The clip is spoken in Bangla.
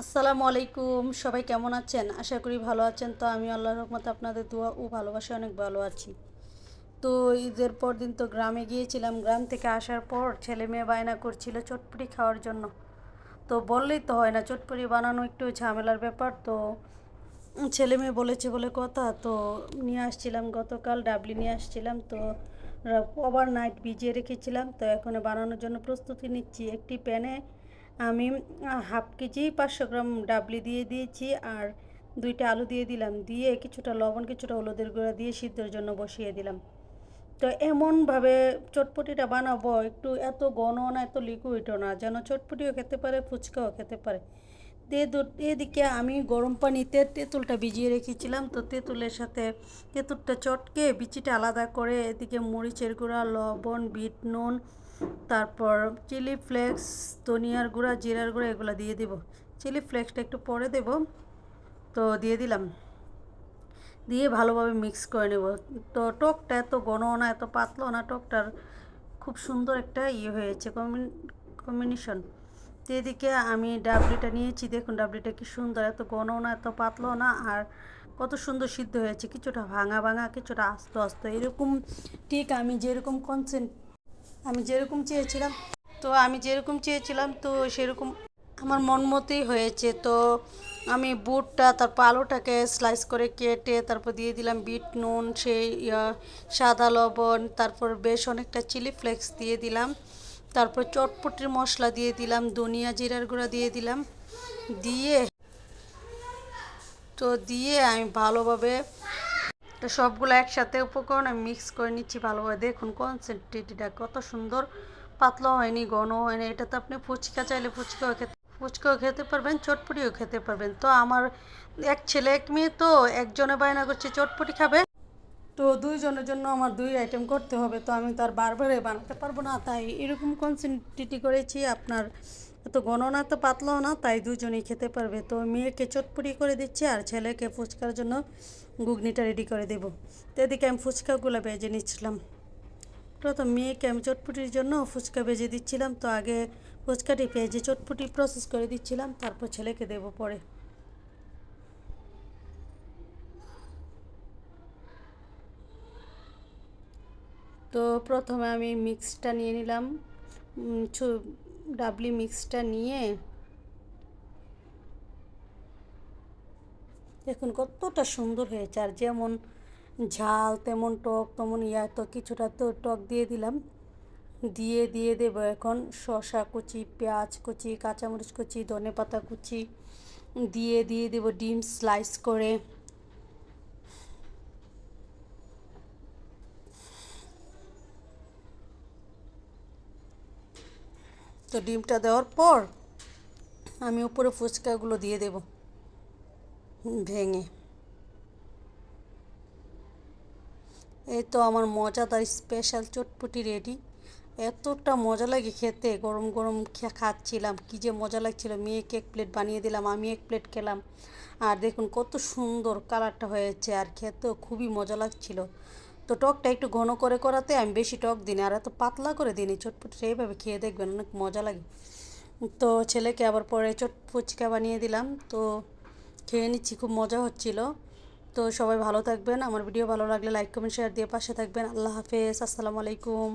আসসালামু আলাইকুম, সবাই কেমন আছেন? আশা করি ভালো আছেন। তো আমি আল্লাহর রহমতে আপনাদের দোয়া ও ভালোবাসা অনেক ভালো আছি। তো ঈদের পর দিন তো গ্রামে গিয়েছিলাম। গ্রাম থেকে আসার পর ছেলে মেয়ে বায়না করছিল চটপটি খাওয়ার জন্য। তো বললেই তো হয় না, চটপটি বানানো একটু ঝামেলার ব্যাপার। তো ছেলে মেয়ে বলেছে বলে কথা। তো নিয়ে আসছিলাম, গতকাল ডাবলি নিয়ে আসছিলাম। তো ওভার নাইট ভিজিয়ে রেখেছিলাম। তো এখন বানানোর জন্য প্রস্তুতি নিচ্ছি। একটি প্যানে আমি হাফ কেজি পাঁচশো গ্রাম ডাবলি দিয়ে দিয়েছি আর দুইটা আলু দিয়ে দিলাম। দিয়ে কিছুটা লবণ, কিছুটা হলুদের গুঁড়া দিয়ে সিদ্ধর জন্য বসিয়ে দিলাম। তো এমনভাবে চটপটিটা বানাবো, একটু এত ঘন না, এত লিকুইডও না, যেন চটপটিও খেতে পারে, ফুচকাও খেতে পারে। এদিকে আমি গরম পানিতে তেঁতুলটা ভিজিয়ে রেখেছিলাম। তো তেঁতুলের সাথে তেঁতুলটা চটকে বিচিটা আলাদা করে এদিকে মরিচের গুঁড়া, লবণ, বিট, নুন তারপর চিলি ফ্লেক্স, ধনিয়ার গুঁড়া, জিরার গুঁড়া এগুলো দিয়ে দেব। চিলি ফ্লেক্সটা একটু পরে দেব। তো দিয়ে দিলাম। দিয়ে ভালোভাবে মিক্স করে নেব। তো টকটা এত ঘন না, এত পাতলো না টকটার। খুব সুন্দর একটা ইয়ে হয়েছে কম্বিনেশন তো এদিকে আমি ডাবলিটা নিয়েছি। দেখুন ডাবলিটা কি সুন্দর, এত ঘন না, এত পাতলো না, আর কত সুন্দর সিদ্ধ হয়েছে। কিছুটা ভাঙা ভাঙা, কিছুটা আস্ত আস্ত। এরকম ঠিক আমি যেরকম কনসেন্ট আমি যেরকম চেয়েছিলাম, তো আমি যেরকম চেয়েছিলাম, তো সেরকম আমার মন মতোই হয়েছে। তো আমি বুটটা, তারপর আলুটাকে স্লাইস করে কেটে, তারপর দিয়ে দিলাম বিট, নুন, সেই সাদা লবণ, তারপর বেশ অনেকটা চিলি ফ্লেক্স দিয়ে দিলাম। তারপর চটপটির মশলা দিয়ে দিলাম, ধনিয়া জিরার গুঁড়া দিয়ে দিলাম। দিয়ে, তো দিয়ে আমি ভালোভাবে তো সবগুলো একসাথে উপকরণ আমি মিক্স করে নিচ্ছি ভালোভাবে। দেখুন কনসেন্ট্রেটিটা কত সুন্দর, পাতলা হয়নি, ঘন হয়নি। এটা তো আপনি ফুচকা চাইলে ফুচকাও খেতে ফুচকাও খেতে পারবেন, চটপটিও খেতে পারবেন। তো আমার এক ছেলে, এক মেয়ে, তো একজনে বায়না করছে, চটপটি খাবে। তো দুইজনের জন্য আমার দুই আইটেম করতে হবে। তো আমি তার বারবারে বানাতে পারব না, তাই এরকম কনসেন্ট্রেটি করেছি। আপনার এত গণনা তো পাতলাও না, তাই দুজনেই খেতে পারবে। তো মেয়েকে চটপটি করে দিচ্ছি আর ছেলেকে ফুচকার জন্য ঘুগনিটা রেডি করে দেবো। তো এদিকে আমি ফুচকাগুলো ভেজে নিচ্ছিলাম। প্রথম মেয়েকে আমি চটপটির জন্য ফুচকা ভেজে দিচ্ছিলাম। তো আগে ফুচকাটি ভেজে চটপটি প্রসেস করে দিচ্ছিলাম, তারপর ছেলেকে দেবো পরে। তো প্রথমে আমি মিক্সটা নিয়ে নিলাম। ডাবলি মিক্সটা নিয়ে দেখুন কতটা সুন্দর হয়েছে। আর যেমন ঝাল, তেমন টক, তেমন ইয়া, তো কিছুটা তো টক দিয়ে দিলাম। দিয়ে দিয়ে দেবো এখন শসা কুচি, পেঁয়াজ কুচি, কাঁচামরিচ কুচি, ধনে পাতা কুচি। দিয়ে দিয়ে দেবো ডিম স্লাইস করে। তো ডিমটা দেওয়ার পর আমি উপরে ফুচকাগুলো দিয়ে দেব। ভেঙে। এই তো আমার মজাদার স্পেশাল চটপটি রেডি এতটা মজা লাগে খেতে, গরম গরম খাচ্ছিলাম, কী যে মজা লাগছিল। মেয়েকে এক প্লেট বানিয়ে দিলাম, আমি এক প্লেট খেলাম। আর দেখুন কত সুন্দর কালারটা হয়েছে, আর খেতেও খুবই মজা লাগছিল। তো টকটা একটু ঘন করে করাতে আমি বেশি টক দিই আর এত পাতলা করে দিই চটপটিটা এইভাবে খেয়ে দেখবেন, অনেক মজা লাগে। তো ছেলেকে আবার পরে চট ফুচকা বানিয়ে দিলাম। তো খেয়ে নিচ্ছি, খুব মজা হচ্ছিল। তো সবাই ভালো থাকবেন। আমার ভিডিও ভালো লাগলে লাইক কমেন্ট শেয়ার দিয়ে পাশে থাকবেন। আল্লাহ হাফেজ। আসসালামু আলাইকুম।